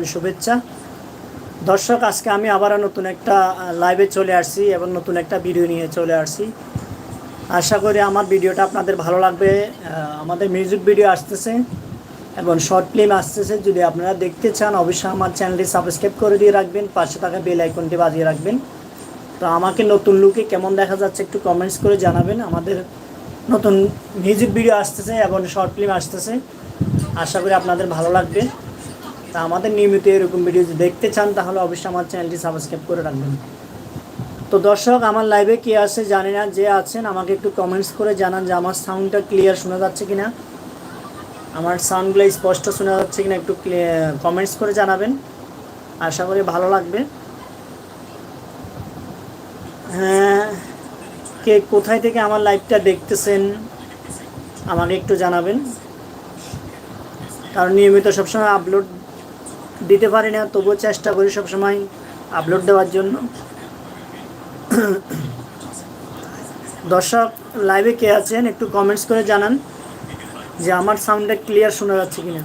শুভেচ্ছা। দর্শক, আজকে আমি আবারও নতুন একটা লাইভে চলে আসছি এবং নতুন একটা ভিডিও নিয়ে চলে আসছি। আশা করি আমার ভিডিওটা আপনাদের ভালো লাগবে। আমাদের মিউজিক ভিডিও আসতেছে এবং শর্ট ফিল্ম আসতেছে। যদি আপনারা দেখতে চান, অবশ্যই আমার চ্যানেলটি সাবস্ক্রাইব করে দিয়ে রাখবেন, পাশে থাকা বেল আইকনটি বাজিয়ে রাখবেন। তো আমাকে নতুন লুকে কেমন দেখা যাচ্ছে একটু কমেন্টস করে জানাবেন। আমাদের নতুন মিউজিক ভিডিও আসতেছে এবং শর্ট ফিল্ম আসতেছে। আশা করি আপনাদের ভালো লাগবে। তা আমাদের নিয়মিত এরকম ভিডিও যদি দেখতে চান, তাহলে অবশ্যই আমার চ্যানেলটি সাবস্ক্রাইব করে রাখবেন। তো দর্শক, আমার লাইভে কে আছে জানি না, যে আছেন, আমাকে একটু কমেন্টস করে জানান যে আমার সাউন্ডটা ক্লিয়ার শোনা যাচ্ছে কিনা। আমার সাউন্ডগুলো স্পষ্ট শোনা যাচ্ছে কিনা একটু কমেন্টস করে জানাবেন। আশা করি ভালো লাগবে। হ্যাঁ কে কোথায় থেকে আমার লাইভটা দেখতেছেন, আমাকে একটু জানাবেন। কারণ নিয়মিত সবসময় আপলোড দিতে পারি না, তবুও চেষ্টা করি সবসময় আপলোড দেওয়ার জন্য। দর্শক লাইভে কে আছেন একটু কমেন্টস করে জানান যে আমার সাউন্ডটা ক্লিয়ার শোনা যাচ্ছে কিনা।